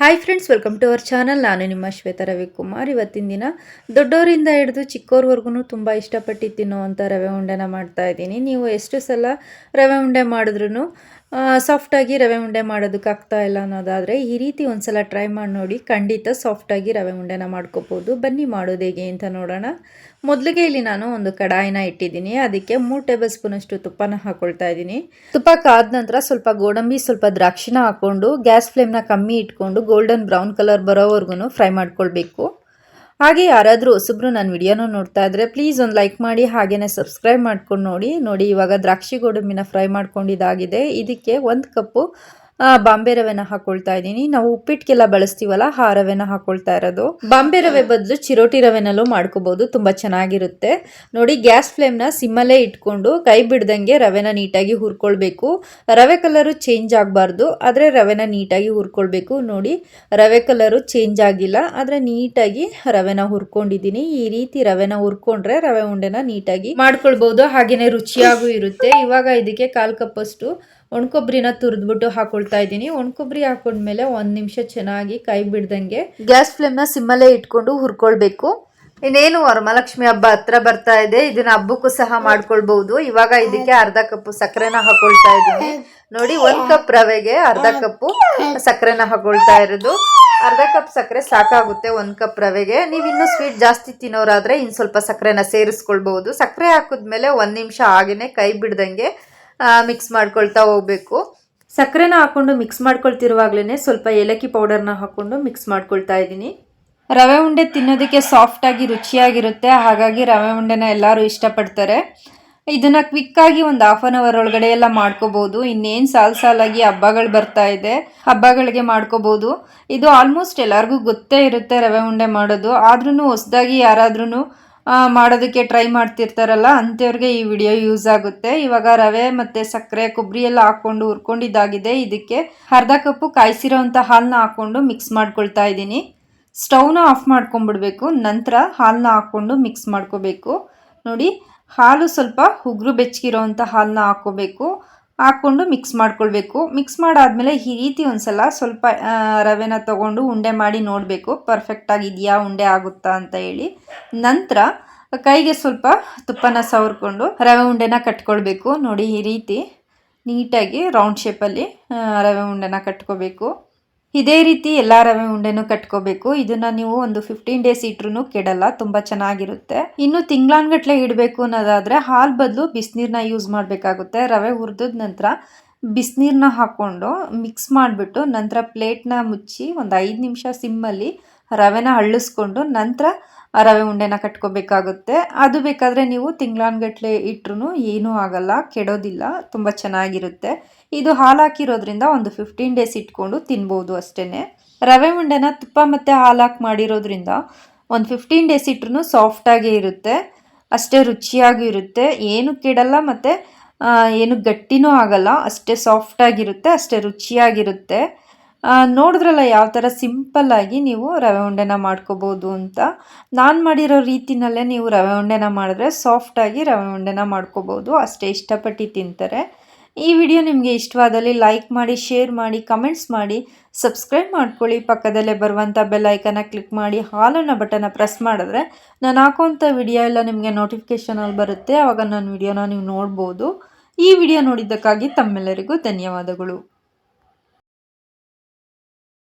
Hi friends welcome to our channel ನಾನು ನಿಮ್ಮ ಶ್ವೇತಾ ರವಿಕುಮಾರ್. ಇವತ್ತಿನ ದಿನ ದೊಡ್ಡವರಿಂದ ಹಿಡಿದು ಚಿಕ್ಕವ್ರವರೆಗೂ ತುಂಬ ಇಷ್ಟಪಟ್ಟು ತಿನ್ನುವಂಥ ರವೆ ಉಂಡೆನ ಮಾಡ್ತಾ ಇದ್ದೀನಿ. ನೀವು ಎಷ್ಟು ಸಲ ರವೆ ಉಂಡೆ ಮಾಡಿದ್ರೂ ಸಾಫ್ಟಾಗಿ ರವೆ ಉಂಡೆ ಮಾಡೋದಕ್ಕೆ ಆಗ್ತಾ ಇಲ್ಲ ಅನ್ನೋದಾದರೆ ಈ ರೀತಿ ಒಂದು ಸಲ ಟ್ರೈ ಮಾಡಿ ನೋಡಿ, ಖಂಡಿತ ಸಾಫ್ಟಾಗಿ ರವೆ ಉಂಡೆನ ಮಾಡ್ಕೋಬೋದು. ಬನ್ನಿ ಮಾಡೋದು ಹೇಗೆ ಅಂತ ನೋಡೋಣ. ಮೊದಲಿಗೆ ಇಲ್ಲಿ ನಾನು ಒಂದು ಕಡಾಯಿನ ಇಟ್ಟಿದ್ದೀನಿ. ಅದಕ್ಕೆ ಮೂರು ಟೇಬಲ್ ಸ್ಪೂನಷ್ಟು ತುಪ್ಪನ ಹಾಕೊಳ್ತಾ ಇದ್ದೀನಿ. ತುಪ್ಪ ಕಾದ ನಂತರ ಸ್ವಲ್ಪ ಗೋಡಂಬಿ, ಸ್ವಲ್ಪ ದ್ರಾಕ್ಷಿನ ಹಾಕ್ಕೊಂಡು, ಗ್ಯಾಸ್ ಫ್ಲೇಮ್ನ ಕಮ್ಮಿ ಇಟ್ಕೊಂಡು, ಗೋಲ್ಡನ್ ಬ್ರೌನ್ ಕಲರ್ ಬರೋವರೆಗೂ ಫ್ರೈ ಮಾಡ್ಕೊಳ್ಬೇಕು. ಹಾಗೆ ಯಾರಾದರೂ ಹೊಸಬ್ರು ನನ್ನ ವಿಡಿಯೋನ ನೋಡ್ತಾ ಇದ್ರೆ ಪ್ಲೀಸ್ ಒಂದು ಲೈಕ್ ಮಾಡಿ ಹಾಗೆಯೇ ಸಬ್ಸ್ಕ್ರೈಬ್ ಮಾಡ್ಕೊಂಡು ನೋಡಿ. ನೋಡಿ, ಇವಾಗ ದ್ರಾಕ್ಷಿ ಗೋಡಂಬಿನ ಫ್ರೈ ಮಾಡ್ಕೊಂಡಿದ್ದಾಗಿದೆ. ಇದಕ್ಕೆ ಒಂದು ಕಪ್ಪು ಬಾಂಬೆ ರವೆನ ಹಾಕೊಳ್ತಾ ಇದ್ದೀನಿ. ನಾವು ಉಪ್ಪಿಟ್ಟಿಗೆಲ್ಲ ಬಳಸ್ತೀವಲ್ಲ, ಆ ರವೆನ ಹಾಕೊಳ್ತಾ ಇರೋದು. ಬಾಂಬೆ ರವೆ ಬದಲು ಚಿರೋಟಿ ರವೆನಲ್ಲೂ ಮಾಡ್ಕೋಬಹುದು ತುಂಬಾ ಚೆನ್ನಾಗಿರುತ್ತೆ. ನೋಡಿ, ಗ್ಯಾಸ್ ಫ್ಲೇಮ್ನ ಸಿಮ್ಮಲ್ಲೇ ಇಟ್ಕೊಂಡು ಕೈ ಬಿಡ್ದಂಗೆ ರವೆನ ನೀಟಾಗಿ ಹುರ್ಕೊಳ್ಬೇಕು. ರವೆ ಕಲರು ಚೇಂಜ್ ಆಗಬಾರ್ದು, ಆದರೆ ರವೆನ ನೀಟಾಗಿ ಹುರ್ಕೊಳ್ಬೇಕು. ನೋಡಿ, ರವೆ ಕಲರು ಚೇಂಜ್ ಆಗಿಲ್ಲ, ಆದರೆ ನೀಟಾಗಿ ರವೆನ ಹುರ್ಕೊಂಡಿದ್ದೀನಿ. ಈ ರೀತಿ ರವೆನ ಹುರ್ಕೊಂಡ್ರೆ ರವೆ ಉಂಡೆನ ನೀಟಾಗಿ ಮಾಡ್ಕೊಳ್ಬಹುದು ಹಾಗೇನೆ ರುಚಿಯಾಗೂ ಇರುತ್ತೆ. ಇವಾಗ ಇದಕ್ಕೆ ಕಾಲು ಕಪ್ಪಷ್ಟು ಒಣಕೊಬ್ಬರಿನ ತುರಿದ್ಬಿಟ್ಟು ಹಾಕೊಳ್ತಾ ಇದ್ದೀನಿ. ಒಣಕೊಬ್ಬರಿ ಹಾಕೊಂಡ್ಮೇಲೆ ಒಂದು ನಿಮಿಷ ಚೆನ್ನಾಗಿ ಕೈ ಬಿಡ್ದಂಗೆ ಗ್ಯಾಸ್ ಫ್ಲೇಮ್ನ ಸಿಮ್ಮಲ್ಲೇ ಇಟ್ಕೊಂಡು ಹುರ್ಕೊಳ್ಬೇಕು. ಇನ್ನೇನು ವರಮಹಾಲಕ್ಷ್ಮಿ ಹಬ್ಬ ಹತ್ರ ಬರ್ತಾ ಇದೆ. ಇದನ್ನ ಹಬ್ಬಕ್ಕೂ ಸಹ ಮಾಡ್ಕೊಳ್ಬಹುದು. ಇವಾಗ ಇದಕ್ಕೆ ಅರ್ಧ ಕಪ್ ಸಕ್ಕರೆನ ಹಾಕೊಳ್ತಾ ಇದ್ದೀನಿ. ನೋಡಿ, ಒಂದ್ ಕಪ್ ರವೆಗೆ ಅರ್ಧ ಕಪ್ ಸಕ್ಕರೆನ ಹಾಕೊಳ್ತಾ ಇರೋದು. ಅರ್ಧ ಕಪ್ ಸಕ್ಕರೆ ಸಾಕಾಗುತ್ತೆ ಒಂದ್ ಕಪ್ ರವೆಗೆ. ನೀವು ಇನ್ನೂ ಸ್ವೀಟ್ ಜಾಸ್ತಿ ತಿನ್ನೋರಾದ್ರೆ ಇನ್ ಸ್ವಲ್ಪ ಸಕ್ಕರೆನ ಸೇರಿಸ್ಕೊಳ್ಬಹುದು. ಸಕ್ಕರೆ ಹಾಕಿದ್ಮೇಲೆ ಒಂದ್ ನಿಮಿಷ ಹಾಗೇನೆ ಕೈ ಬಿಡ್ದಂಗೆ ಮಿಕ್ಸ್ ಮಾಡ್ಕೊಳ್ತಾ ಹೋಗ್ಬೇಕು. ಸಕ್ಕರೆನ ಹಾಕೊಂಡು ಮಿಕ್ಸ್ ಮಾಡ್ಕೊಳ್ತಿರುವಾಗ್ಲೇ ಸ್ವಲ್ಪ ಏಲಕ್ಕಿ ಪೌಡರ್ನ ಹಾಕೊಂಡು ಮಿಕ್ಸ್ ಮಾಡ್ಕೊಳ್ತಾ ಇದ್ದೀನಿ. ರವೆ ಉಂಡೆ ತಿನ್ನೋದಕ್ಕೆ ಸಾಫ್ಟಾಗಿ ರುಚಿಯಾಗಿರುತ್ತೆ. ಹಾಗಾಗಿ ರವೆ ಉಂಡೆನ ಎಲ್ಲರೂ ಇಷ್ಟಪಡ್ತಾರೆ. ಇದನ್ನ ಕ್ವಿಕ್ಕಾಗಿ ಒಂದು ಹಾಫ್ ಆನ್ ಅವರ್ ಒಳಗಡೆ ಎಲ್ಲ ಮಾಡ್ಕೋಬಹುದು ಇನ್ನೇನು ಸಾಲು ಸಾಲಾಗಿ ಹಬ್ಬಗಳು ಬರ್ತಾ ಇದೆ, ಹಬ್ಬಗಳಿಗೆ ಮಾಡ್ಕೋಬಹುದು ಇದು ಆಲ್ಮೋಸ್ಟ್ ಎಲ್ಲರಿಗೂ ಗೊತ್ತೇ ಇರುತ್ತೆ ರವೆ ಉಂಡೆ ಮಾಡೋದು. ಆದ್ರೂ ಹೊಸದಾಗಿ ಯಾರಾದ್ರೂ ಮಾಡೋದಕ್ಕೆ ಟ್ರೈ ಮಾಡ್ತಿರ್ತಾರಲ್ಲ, ಅಂಥವ್ರಿಗೆ ಈ ವಿಡಿಯೋ ಯೂಸ್ ಆಗುತ್ತೆ. ಇವಾಗ ರವೆ ಮತ್ತು ಸಕ್ಕರೆ, ಕೊಬ್ಬರಿ ಎಲ್ಲ ಹಾಕ್ಕೊಂಡು ಹುರ್ಕೊಂಡಿದ್ದಾಗಿದೆ. ಇದಕ್ಕೆ ಅರ್ಧ ಕಪ್ಪು ಕಾಯಿಸಿರೋವಂಥ ಹಾಲನ್ನ ಹಾಕ್ಕೊಂಡು ಮಿಕ್ಸ್ ಮಾಡ್ಕೊಳ್ತಾ ಇದ್ದೀನಿ. ಸ್ಟವ್ನ ಆಫ್ ಮಾಡ್ಕೊಂಡ್ಬಿಡ್ಬೇಕು ನಂತರ ಹಾಲನ್ನ ಹಾಕ್ಕೊಂಡು ಮಿಕ್ಸ್ ಮಾಡ್ಕೋಬೇಕು. ನೋಡಿ, ಹಾಲು ಸ್ವಲ್ಪ ಉಗುರು ಬೆಚ್ಚಗಿರೋವಂಥ ಹಾಲನ್ನ ಹಾಕ್ಕೋಬೇಕು ಹಾಕ್ಕೊಂಡು ಮಿಕ್ಸ್ ಮಾಡ್ಕೊಳ್ಬೇಕು. ಮಿಕ್ಸ್ ಮಾಡಾದಮೇಲೆ ಈ ರೀತಿ ಒಂದ್ಸಲ ಸ್ವಲ್ಪ ರವೆನ ತಗೊಂಡು ಉಂಡೆ ಮಾಡಿ ನೋಡಬೇಕು. ಪರ್ಫೆಕ್ಟಾಗಿದೆಯಾ ಉಂಡೆ ಆಗುತ್ತಾ ಅಂತ ಹೇಳಿ. ನಂತರ ಕೈಗೆ ಸ್ವಲ್ಪ ತುಪ್ಪನ ಸವರ್ಕೊಂಡು ರವೆ ಉಂಡೆನ ಕಟ್ಕೊಳ್ಬೇಕು. ನೋಡಿ ಈ ರೀತಿ ನೀಟಾಗಿ ರೌಂಡ್ ಶೇಪಲ್ಲಿ ರವೆ ಉಂಡೆನ ಕಟ್ಕೋಬೇಕು ಇದೇ ರೀತಿ ಎಲ್ಲ ರವೆ ಉಂಡೆನೂ ಕಟ್ಕೋಬೇಕು. ಇದನ್ನ ನೀವು ಒಂದು ಫಿಫ್ಟೀನ್ ಡೇಸ್ ಇಟ್ರು ಕೆಡಲ್ಲ, ತುಂಬ ಚೆನ್ನಾಗಿರುತ್ತೆ. ಇನ್ನು ತಿಂಗ್ಳಾನ್ಗಟ್ಲೆ ಇಡಬೇಕು ಅನ್ನೋದಾದರೆ ಹಾಲು ಬದಲು ಬಿಸಿನೀರನ್ನ ಯೂಸ್ ಮಾಡಬೇಕಾಗುತ್ತೆ. ರವೆ ಹುರಿದ ನಂತರ ಬಿಸಿನೀರನ್ನ ಹಾಕ್ಕೊಂಡು ಮಿಕ್ಸ್ ಮಾಡಿಬಿಟ್ಟು ನಂತರ ಪ್ಲೇಟ್ನ ಮುಚ್ಚಿ ಒಂದು ಐದು ನಿಮಿಷ ಸಿಮ್ಮಲ್ಲಿ ರವೆನ ಹಳ್ಳಿಸ್ಕೊಂಡು ನಂತರ ರವೆ ಉಂಡೆನ ಕಟ್ಕೋಬೇಕಾಗುತ್ತೆ. ಅದು ಬೇಕಾದರೆ ನೀವು ತಿಂಗ್ಳಾನ್ಗಟ್ಲೆ ಇಟ್ರು ಏನೂ ಆಗಲ್ಲ, ಕೆಡೋದಿಲ್ಲ, ತುಂಬ ಚೆನ್ನಾಗಿರುತ್ತೆ. ಇದು ಹಾಲು ಹಾಕಿರೋದ್ರಿಂದ ಒಂದು ಫಿಫ್ಟೀನ್ ಡೇಸ್ ಇಟ್ಕೊಂಡು ತಿನ್ಬೋದು ಅಷ್ಟೇ ರವೆ ಉಂಡೆನ ತುಪ್ಪ ಮತ್ತು ಹಾಲು ಹಾಕಿ ಮಾಡಿರೋದ್ರಿಂದ ಒಂದು ಫಿಫ್ಟೀನ್ ಡೇಸ್ ಇಟ್ರು ಸಾಫ್ಟಾಗೇ ಇರುತ್ತೆ, ಅಷ್ಟೇ ರುಚಿಯಾಗೂ ಇರುತ್ತೆ. ಏನು ಕೆಡಲ್ಲ ಮತ್ತು ಏನು ಗಟ್ಟಿನೂ ಆಗಲ್ಲ, ಅಷ್ಟೇ ಸಾಫ್ಟಾಗಿರುತ್ತೆ ಅಷ್ಟೇ ರುಚಿಯಾಗಿರುತ್ತೆ. ನೋಡಿದ್ರಲ್ಲ ಯಾವ ಥರ ಸಿಂಪಲ್ಲಾಗಿ ನೀವು ರವೆ ಉಂಡೆನ ಮಾಡ್ಕೋಬೋದು ಅಂತ. ನಾನು ಮಾಡಿರೋ ರೀತಿನಲ್ಲೇ ನೀವು ರವೆ ಉಂಡೆನ ಮಾಡಿದ್ರೆ ಸಾಫ್ಟಾಗಿ ರವೆ ಉಂಡೆನ ಮಾಡ್ಕೋಬೋದು. ಅಷ್ಟೇ ಇಷ್ಟಪಟ್ಟು ತಿಂತಾರೆ. ಈ ವಿಡಿಯೋ ನಿಮಗೆ ಇಷ್ಟವಾದಲ್ಲಿ ಲೈಕ್ ಮಾಡಿ ಶೇರ್ ಮಾಡಿ ಕಮೆಂಟ್ಸ್ ಮಾಡಿ ಸಬ್ಸ್ಕ್ರೈಬ್ ಮಾಡ್ಕೊಳ್ಳಿ. ಪಕ್ಕದಲ್ಲೇ ಬರುವಂಥ ಬೆಲ್ ಐಕನ್ನ ಕ್ಲಿಕ್ ಮಾಡಿ, ಹಾಲನ್ನು ಬಟನ್ನ ಪ್ರೆಸ್ ಮಾಡಿದ್ರೆ ನಾನು ಹಾಕುವಂಥ ವಿಡಿಯೋ ಎಲ್ಲ ನಿಮಗೆ ನೋಟಿಫಿಕೇಷನಲ್ಲಿ ಬರುತ್ತೆ. ಆವಾಗ ನನ್ನ ವಿಡಿಯೋನ ನೀವು ನೋಡ್ಬೋದು. ಈ ವಿಡಿಯೋ ನೋಡಿದ್ದಕ್ಕಾಗಿ ತಮ್ಮೆಲ್ಲರಿಗೂ ಧನ್ಯವಾದಗಳು.